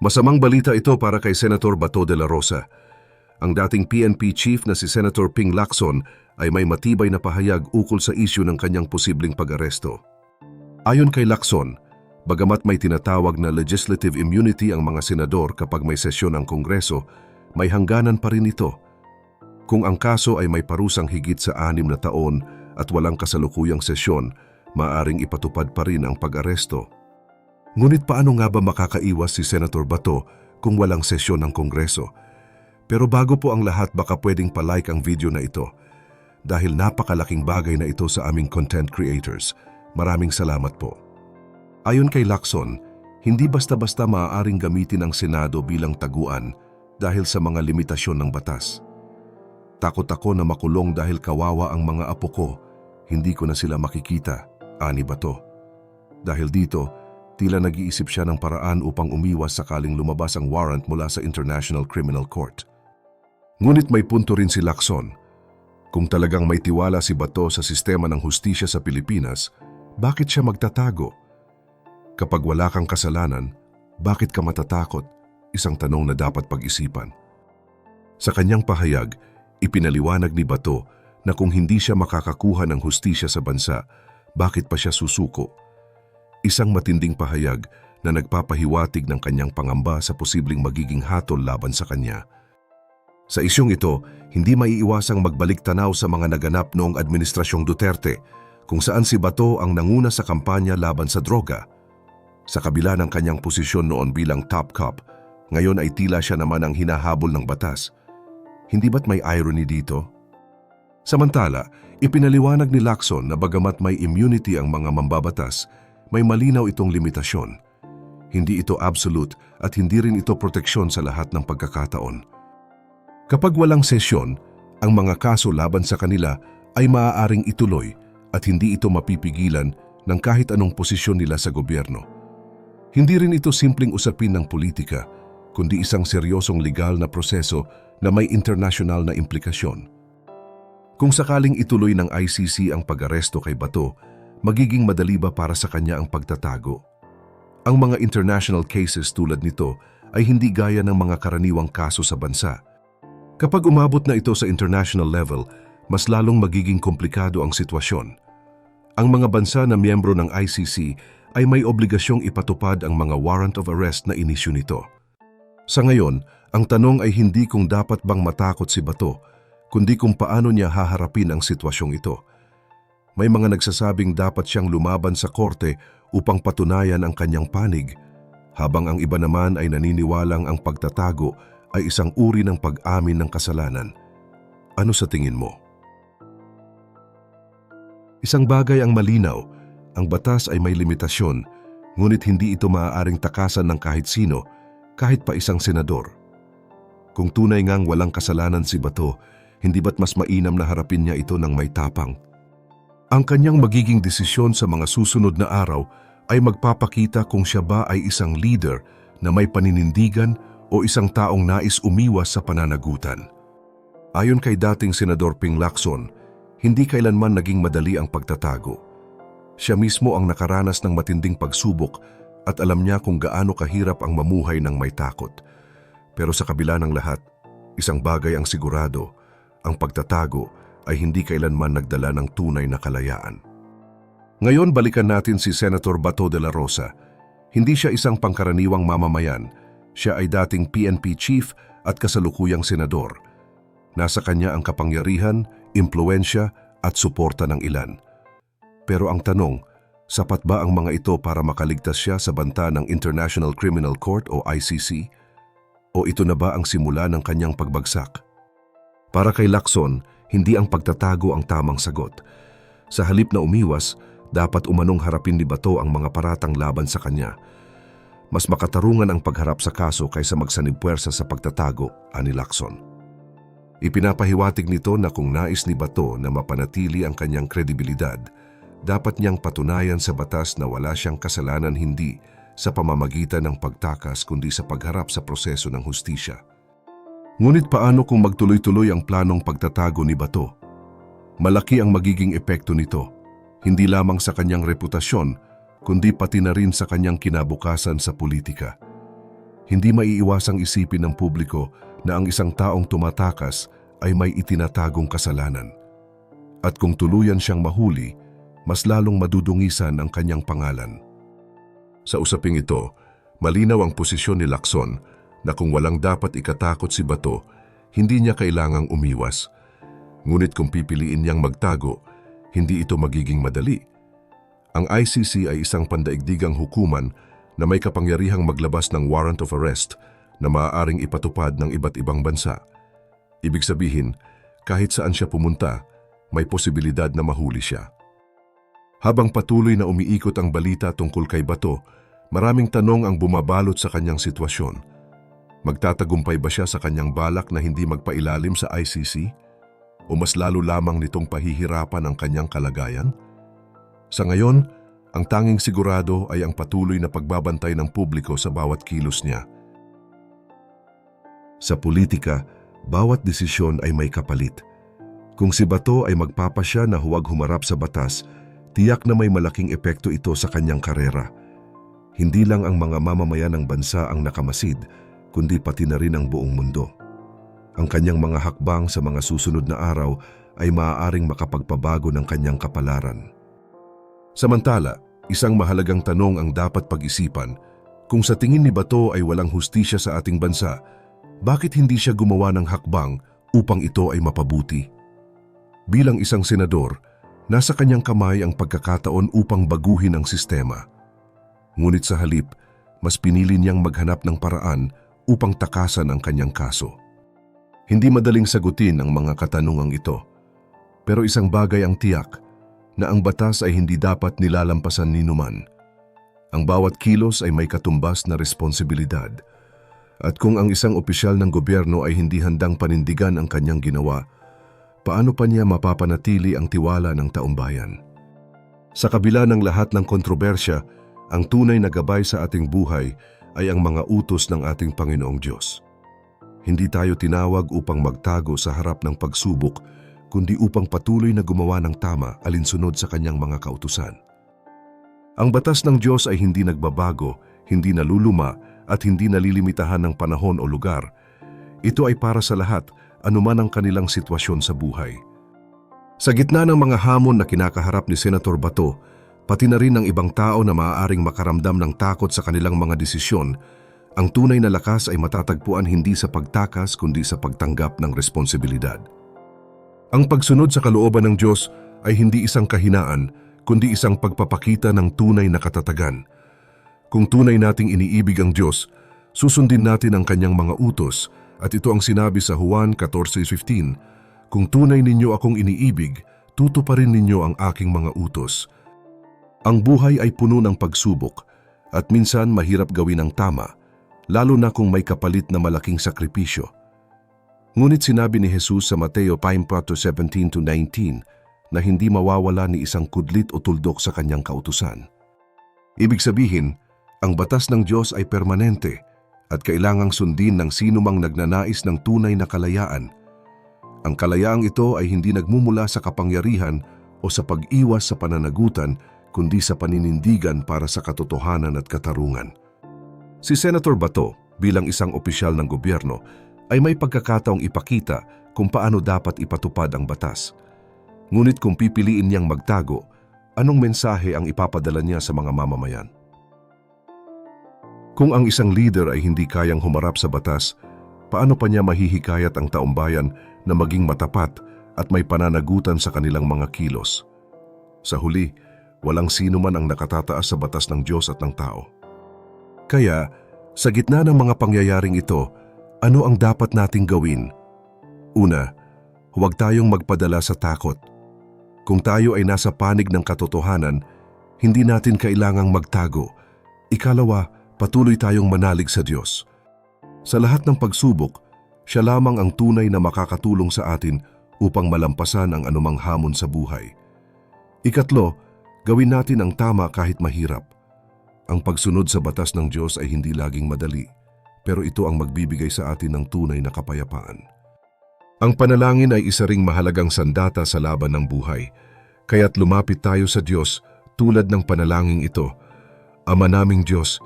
Masamang balita ito para kay Senator Bato de la Rosa. Ang dating PNP chief na si Senator Ping Lacson ay may matibay na pahayag ukol sa isyu ng kanyang posibleng pag-aresto. Ayon kay Lacson, bagamat may tinatawag na legislative immunity ang mga senador kapag may sesyon ang Kongreso, may hangganan pa rin ito. Kung ang kaso ay may parusang higit sa anim na taon at walang kasalukuyang sesyon, maaring ipatupad pa rin ang pag-aresto. Ngunit paano nga ba makakaiwas si Senator Bato kung walang sesyon ng Kongreso? Pero bago po ang lahat baka pwedeng palike ang video na ito dahil napakalaking bagay na ito sa aming content creators. Maraming salamat po. Ayon kay Lacson, hindi basta-basta maaaring gamitin ang Senado bilang taguan dahil sa mga limitasyon ng batas. Takot ako na makulong dahil kawawa ang mga apo ko, hindi ko na sila makikita, ani Bato. Dahil dito, tila nag-iisip siya ng paraan upang umiwas sakaling lumabas ang warrant mula sa International Criminal Court. Ngunit may punto rin si Lacson. Kung talagang may tiwala si Bato sa sistema ng hustisya sa Pilipinas, bakit siya magtatago? Kapag wala kang kasalanan, bakit ka matatakot? Isang tanong na dapat pag-isipan. Sa kanyang pahayag, ipinaliwanag ni Bato na kung hindi siya makakakuha ng hustisya sa bansa, bakit pa siya susuko? Isang matinding pahayag na nagpapahiwatig ng kanyang pangamba sa posibleng magiging hatol laban sa kanya. Sa isyong ito, hindi maiiwasang magbalik tanaw sa mga naganap noong Administrasyong Duterte kung saan si Bato ang nanguna sa kampanya laban sa droga. Sa kabila ng kanyang posisyon noon bilang top cop, ngayon ay tila siya naman ang hinahabol ng batas. Hindi ba't may irony dito? Samantala, ipinaliwanag ni Lacson na bagamat may immunity ang mga mambabatas, may malinaw itong limitasyon. Hindi ito absolute at hindi rin ito proteksyon sa lahat ng pagkakataon. Kapag walang sesyon, ang mga kaso laban sa kanila ay maaaring ituloy at hindi ito mapipigilan ng kahit anong posisyon nila sa gobyerno. Hindi rin ito simpleng usapin ng politika, kundi isang seryosong legal na proseso na may international na implikasyon. Kung sakaling ituloy ng ICC ang pag-aresto kay Bato, magiging madali ba para sa kanya ang pagtatago? Ang mga international cases tulad nito ay hindi gaya ng mga karaniwang kaso sa bansa. Kapag umabot na ito sa international level, mas lalong magiging komplikado ang sitwasyon. Ang mga bansa na miyembro ng ICC ay may obligasyong ipatupad ang mga warrant of arrest na inisyu nito. Sa ngayon, ang tanong ay hindi kung dapat bang matakot si Bato, kundi kung paano niya haharapin ang sitwasyong ito. May mga nagsasabing dapat siyang lumaban sa korte upang patunayan ang kanyang panig, habang ang iba naman ay naniniwalang ang pagtatago ay isang uri ng pag-amin ng kasalanan. Ano sa tingin mo? Isang bagay ang malinaw, ang batas ay may limitasyon, ngunit hindi ito maaaring takasan ng kahit sino, kahit pa isang senador. Kung tunay ngang walang kasalanan si Bato, hindi ba't mas mainam na harapin niya ito ng may tapang? Ang kanyang magiging desisyon sa mga susunod na araw ay magpapakita kung siya ba ay isang leader na may paninindigan o isang taong nais umiwas sa pananagutan. Ayon kay dating Senador Ping Lacson, hindi kailanman naging madali ang pagtatago. Siya mismo ang nakaranas ng matinding pagsubok at alam niya kung gaano kahirap ang mamuhay ng may takot. Pero sa kabila ng lahat, isang bagay ang sigurado, ang pagtatago ay hindi kailanman nagdala ng tunay na kalayaan. Ngayon balikan natin si Senator Bato de la Rosa. Hindi siya isang pangkaraniwang mamamayan, siya ay dating PNP chief at kasalukuyang senador. Nasa kanya ang kapangyarihan, impluensya at suporta ng ilan. Pero ang tanong, sapat ba ang mga ito para makaligtas siya sa banta ng International Criminal Court o ICC? O ito na ba ang simula ng kanyang pagbagsak? Para kay Lacson, hindi ang pagtatago ang tamang sagot. Sa halip na umiwas, dapat umanong harapin ni Bato ang mga paratang laban sa kanya. Mas makatarungan ang pagharap sa kaso kaysa magsanib puwersa sa pagtatago, ani Lacson. Ipinapahiwatig nito na kung nais ni Bato na mapanatili ang kanyang kredibilidad, dapat niyang patunayan sa batas na wala siyang kasalanan hindi sa pamamagitan ng pagtakas kundi sa pagharap sa proseso ng hustisya. Ngunit paano kung magtuloy-tuloy ang planong pagtatago ni Bato? Malaki ang magiging epekto nito, hindi lamang sa kanyang reputasyon, kundi pati na rin sa kanyang kinabukasan sa politika. Hindi maiiwasang isipin ng publiko na ang isang taong tumatakas ay may itinatagong kasalanan. At kung tuluyan siyang mahuli, mas lalong madudungisan ang kanyang pangalan. Sa usaping ito, malinaw ang posisyon ni Lacson na kung walang dapat ikatakot si Bato, hindi niya kailangang umiwas. Ngunit kung pipiliin niyang magtago, hindi ito magiging madali. Ang ICC ay isang pandaigdigang hukuman na may kapangyarihang maglabas ng warrant of arrest na maaaring ipatupad ng iba't ibang bansa. Ibig sabihin, kahit saan siya pumunta, may posibilidad na mahuli siya. Habang patuloy na umiikot ang balita tungkol kay Bato, maraming tanong ang bumabalot sa kanyang sitwasyon. Magtatagumpay ba siya sa kanyang balak na hindi magpailalim sa ICC? O mas lalo lamang nitong pahihirapan ang kanyang kalagayan? Sa ngayon, ang tanging sigurado ay ang patuloy na pagbabantay ng publiko sa bawat kilos niya. Sa politika, bawat desisyon ay may kapalit. Kung si Bato ay magpapasya na huwag humarap sa batas, tiyak na may malaking epekto ito sa kanyang karera. Hindi lang ang mga mamamayan ng bansa ang nakamasid, kundi pati na rin ang buong mundo. Ang kanyang mga hakbang sa mga susunod na araw ay maaaring makapagpabago ng kanyang kapalaran. Samantala, isang mahalagang tanong ang dapat pag-isipan. Kung sa tingin ni Bato ay walang hustisya sa ating bansa, bakit hindi siya gumawa ng hakbang upang ito ay mapabuti? Bilang isang senador, nasa kanyang kamay ang pagkakataon upang baguhin ang sistema. Ngunit sa halip, mas pinili niyang maghanap ng paraan upang takasan ang kanyang kaso. Hindi madaling sagutin ang mga katanungang ito, pero isang bagay ang tiyak na ang batas ay hindi dapat nilalampasan ni numan. Ang bawat kilos ay may katumbas na responsibilidad. At kung ang isang opisyal ng gobyerno ay hindi handang panindigan ang kanyang ginawa, paano pa niya mapapanatili ang tiwala ng taumbayan? Sa kabila ng lahat ng kontrobersya, ang tunay na gabay sa ating buhay ay ang mga utos ng ating Panginoong Diyos. Hindi tayo tinawag upang magtago sa harap ng pagsubok, kundi upang patuloy na gumawa ng tama alinsunod sa kanyang mga kautusan. Ang batas ng Diyos ay hindi nagbabago, hindi naluluma at hindi nalilimitahan ng panahon o lugar. Ito ay para sa lahat, anuman ang kanilang sitwasyon sa buhay. Sa gitna ng mga hamon na kinakaharap ni Senator Bato, pati na rin ng ibang tao na maaaring makaramdam ng takot sa kanilang mga desisyon, ang tunay na lakas ay matatagpuan hindi sa pagtakas kundi sa pagtanggap ng responsibilidad. Ang pagsunod sa kalooban ng Diyos ay hindi isang kahinaan, kundi isang pagpapakita ng tunay na katatagan. Kung tunay nating iniibig ang Diyos, susundin natin ang kanyang mga utos at ito ang sinabi sa Juan 14.15, Kung tunay ninyo akong iniibig, tutuparin ninyo ang aking mga utos. Ang buhay ay puno ng pagsubok at minsan mahirap gawin ang tama, lalo na kung may kapalit na malaking sakripisyo. Ngunit sinabi ni Jesus sa Mateo 5.17-19 na hindi mawawala ni isang kudlit o tuldok sa kanyang kautusan. Ibig sabihin, ang batas ng Diyos ay permanente at kailangang sundin ng sino mang nagnanais ng tunay na kalayaan. Ang kalayaang ito ay hindi nagmumula sa kapangyarihan o sa pag-iwas sa pananagutan kundi sa paninindigan para sa katotohanan at katarungan. Si Senator Bato bilang isang opisyal ng gobyerno ay may pagkakataong ipakita kung paano dapat ipatupad ang batas. Ngunit kung pipiliin niyang magtago, anong mensahe ang ipapadala niya sa mga mamamayan? Kung ang isang leader ay hindi kayang humarap sa batas, paano pa niya mahihikayat ang taumbayan na maging matapat at may pananagutan sa kanilang mga kilos? Sa huli, walang sino man ang nakatataas sa batas ng Diyos at ng tao. Kaya, sa gitna ng mga pangyayaring ito, ano ang dapat nating gawin? Una, huwag tayong magpadala sa takot. Kung tayo ay nasa panig ng katotohanan, hindi natin kailangang magtago. Ikalawa, patuloy tayong manalig sa Diyos. Sa lahat ng pagsubok, siya lamang ang tunay na makakatulong sa atin upang malampasan ang anumang hamon sa buhay. Ikatlo, gawin natin ang tama kahit mahirap. Ang pagsunod sa batas ng Diyos ay hindi laging madali, pero ito ang magbibigay sa atin ng tunay na kapayapaan. Ang panalangin ay isa ring mahalagang sandata sa laban ng buhay, kaya't lumapit tayo sa Diyos tulad ng panalangin ito. Ama naming Diyos,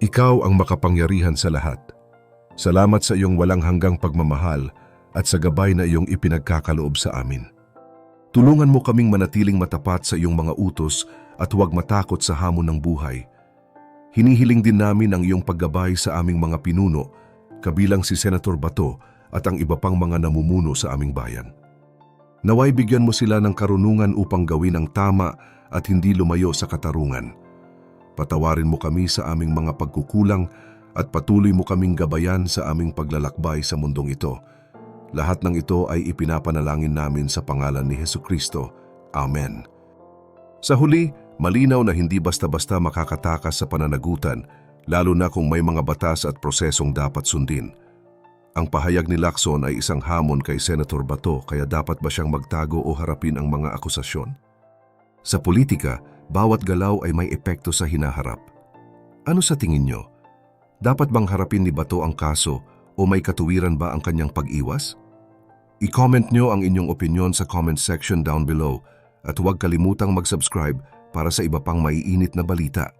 Ikaw ang makapangyarihan sa lahat. Salamat sa iyong walang hanggang pagmamahal at sa gabay na iyong ipinagkakaloob sa amin. Tulungan mo kaming manatiling matapat sa iyong mga utos at huwag matakot sa hamon ng buhay. Hinihiling din namin ang iyong paggabay sa aming mga pinuno, kabilang si Senator Bato at ang iba pang mga namumuno sa aming bayan. Naway bigyan mo sila ng karunungan upang gawin ang tama at hindi lumayo sa katarungan. Patawarin mo kami sa aming mga pagkukulang at patuloy mo kaming gabayan sa aming paglalakbay sa mundong ito. Lahat ng ito ay ipinapanalangin namin sa pangalan ni Heso Kristo. Amen. Sa huli, malinaw na hindi basta-basta makakatakas sa pananagutan, lalo na kung may mga batas at prosesong dapat sundin. Ang pahayag ni Lacson ay isang hamon kay Senator Bato kaya dapat ba siyang magtago o harapin ang mga akusasyon? Sa politika, bawat galaw ay may epekto sa hinaharap. Ano sa tingin nyo? Dapat bang harapin ni Bato ang kaso o may katuwiran ba ang kanyang pag-iwas? I-comment nyo ang inyong opinion sa comment section down below at huwag kalimutang mag-subscribe para sa iba pang maiinit na balita.